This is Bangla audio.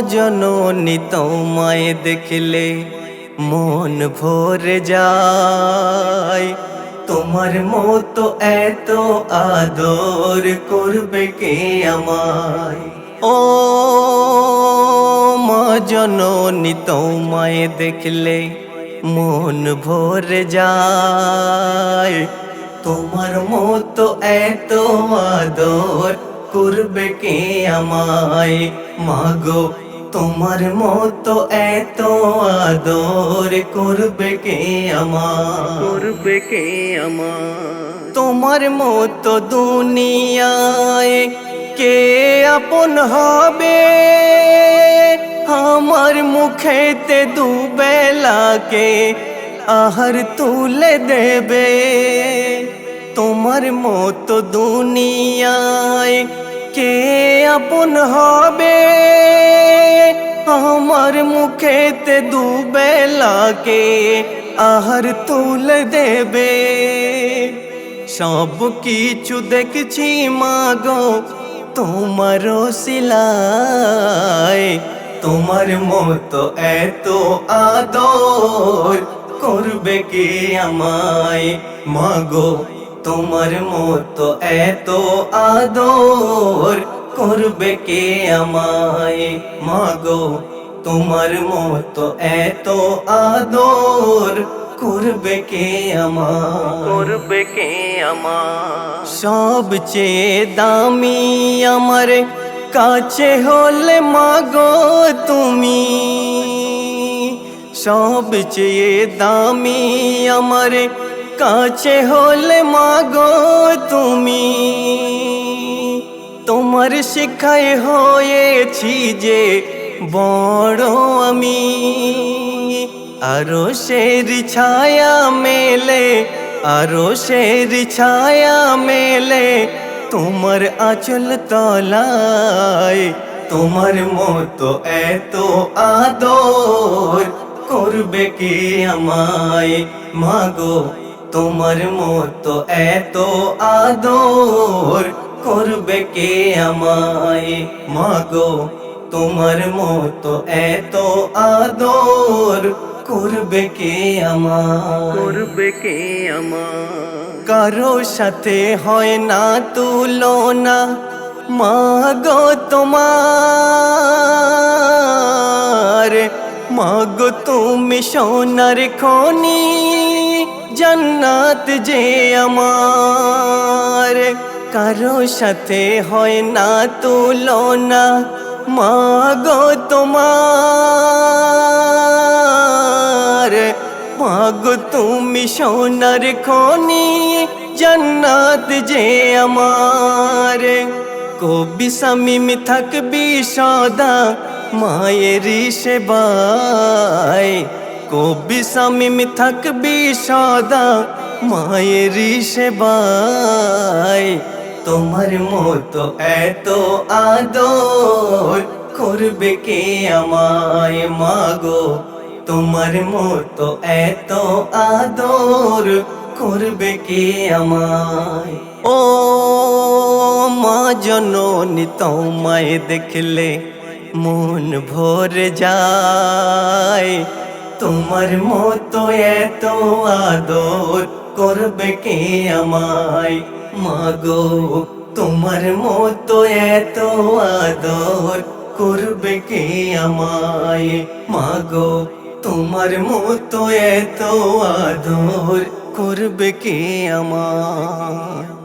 জননী তোমায় দেখলে মন ভরে যায়। তোমার মতো এত আদর করবে কে আমায়? ও মা জননী তোমায় দেখলে মন ভরে যায়। তোমার মতো এত আদর করবে কে আমায়? মাগো তোমার মতো এত আদর করবে কে আমার? করবে কে আমার? তোমার মতো দুনিয়ায় কে আপন হবে? আমার মুখেতে দুবেলাকে আহার তুলে দেবে? তোমার মতো দুনিয়ায় কে আপন হবে? আমার মুখেতে দুবেলাকে আহার তুলে দেবে। সব কিছু দেখছি মাগো তোমার সিলাই তোমার মতো এত আদর করবে কে আমায়? মাগো তোমার মতো এত আদর করবে কে আমায়? মাগো তোমার মতো এত আদর করবে কে আমার করবে কে আমার সবচেয়ে দামি আমার কাছে হলে মাগো তুমি। সবচেয়ে দামি আমার কাছে হলে মাগো তুমি। তোমার শিখায় হয়েছি যে বড় আমি। আরও শের ছায়া মেলে আরও শের ছায়া মেলে তোমার আচল তলায়। তোমার মতো এত আদর করবে কে আমায়? মাগো, তোমার মতো এত আদর করবে কে আমায়? মাগো তোমার মতো এত আদর করবে কে আমার করবে কে আমার কারও সাথে হয় না তুলনা। মাগো তোমার। মাগো তুমি সোনার খনি জান্নাত যে আমার। কারও সাথে হয় না তুলনা। মাগো তোমার, মাগো তুমি সোনার খনি, জান্নাত যে আমার। কবি সামিম থাকবি সদা মায়ের সেবায়। কবি সামিম থাকবি সদা মায়ের সেবায়। তোমার মতো এত আদর করবে কে আমায় মাগো? তোমার মতো এত আদর করবে কে আমায়? ও মা জননী, তোমায় দেখলে মন ভরে যায়। তোমার মতো এত আদর করবে কে আমায়? মাগো, তোমার মতো এত আদর করবে কে আমায়? মাগো, তোমার মতো এত আদর করবে কে আমায়?